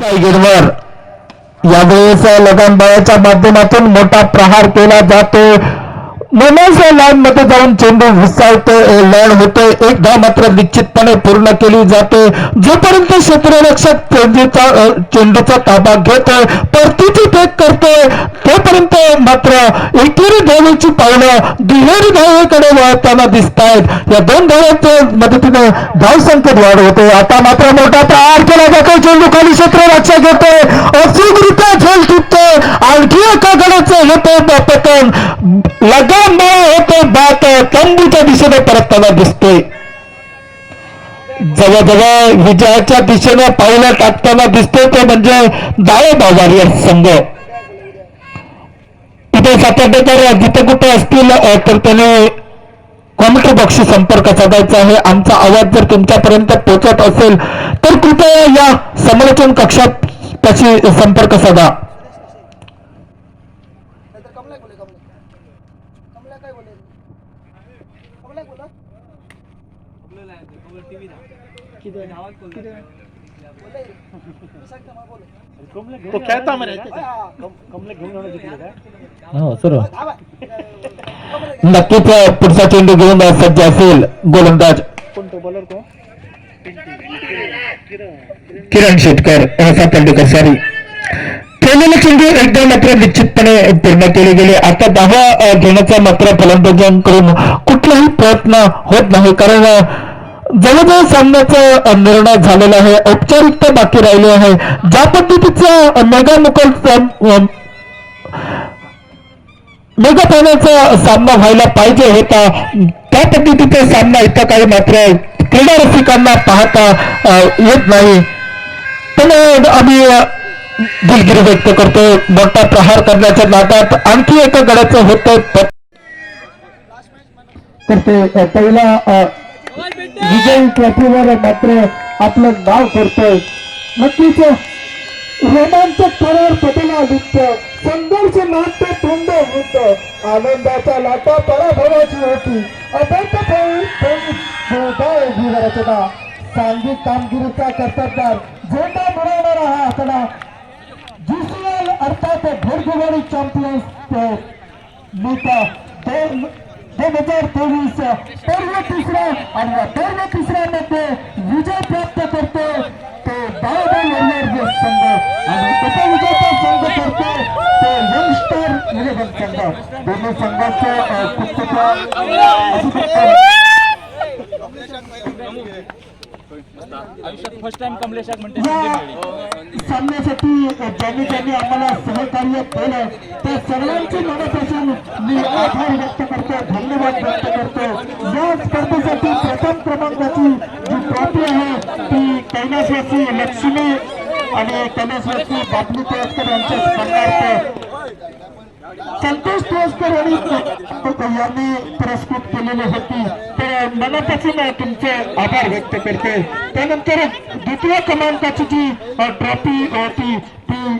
टायगरवर. यावेळेस लगानबायाच्या माध्यमातून मोठा प्रहार केला जातो. मनोज लाईन मध्ये जाऊन चेंडू घुसावतोय लढ होते एकदा मात्र निश्चितपणे पूर्ण केली जाते. जोपर्यंत क्षेत्ररक्षक चेंडूचा चेंडूचा ताबा घेतोय परतीची फेक करतोय तोपर्यंत मात्र एकेरी धावेची पावलं दुहेरी धावेकडे वळताना दिसत आहेत या दोन धावांच्या मदतीने धावसंख्येत वाढ होते. आता मात्र मोठा प्रहार केला जातो चेंडू खाली क्षेत्ररक्षक घेतोय. अचूकरित्या झेल तुटतोय आणखी एका गडाचं होते पतन लगाम होते बात तंबूच्या दिशेने परतताना दिसतोय. जवळजवळ विजयाच्या दिशेने पावलं टाकताना दिसतोय ते म्हणजे डाळे बाजारी संघ. तिथे सातत्याकर जिथे कुठे असतील तर त्याने कॉमेंट्री बॉक्सशी संपर्क साधायचा आहे? आमचा आवाज जर तुमच्यापर्यंत पोहोचत असेल तर कृपया या समालोचन कक्षात त्याशी संपर्क साधा. तो खेळता म्हणे हा, हो. सर. नक्कीच पुढचा चेंडू घेऊन सज्ज असेल गोलंदाज. कोणतो बॉलर को किरण. शेटकर सॉरी खेळलेले चेंडू एकदा मात्र निश्चितपणे पूर्ण केले गेले. आता दहा घेण्याचा मात्र फलंदाजांकडून कुठलाही प्रयत्न होत नाही. कारण जवळजवळ सामन्याचा निर्णय झालेला आहे. औपचारिकता बाकी राहिली आहे. ज्या पद्धतीचा मेगा मुकल मेगा फायनलचा सामना व्हायला पाहिजे होता. त्या पद्धतीचा सामना इतका काही मात्र क्रीडा रसिकांना पाहता येत नाही. पण आम्ही दिलगिरी व्यक्त करतो. मोठा प्रहार करण्याच्या नादात आणखी एका गडाचं होतं. तर ते पहिला विजय ट्रॉफीवर मात्र आपलं नाव करतोय नक्कीच रोमांचक थरार पटेला लिप्त संघर्ष नाट्य तुंड वृत्त आनंदाच्या लाटा पराभवाची होती. अभ्यर्थ रचना सांघिक कामगिरीचा कर्तबदार झेंडा मिळवणारा हा आकडा अर्थात भरगुवाडी चॅम्पियन्स लीग दोन दोन हजार तेवीस पर्व तिसरा आणि या पर्व तिसऱ्यामध्ये विजय प्राप्त करतो. तो वॉरियर संघ आणि उपविजेता संघ करतो. तो यंगस्टर इलेव्हन संघ. दोन्ही संघाचे आयुष्यात फर्स्ट टाइम कमलेशाक म्हणते ज्यांनी ज्यांनी आम्हाला सहकार्य केलं त्या सर्वांची मनापासून मी आभार व्यक्त करतो धन्यवाद व्यक्त करतो. या स्पर्धेसाठी प्रथम क्रमांकाची जी ट्रॉफी आहे ती कैलासवासी लक्ष्मी आणि कैलासवासी बापली केळकर यांच्या स्मरणार्थ संतोष तोसकर यांनी पुरस्कृत केलेली होती. तर मनापासून तुमचे आभार व्यक्त करते. त्यानंतर द्वितीय क्रमांकाची जी ट्रॉफी होती ती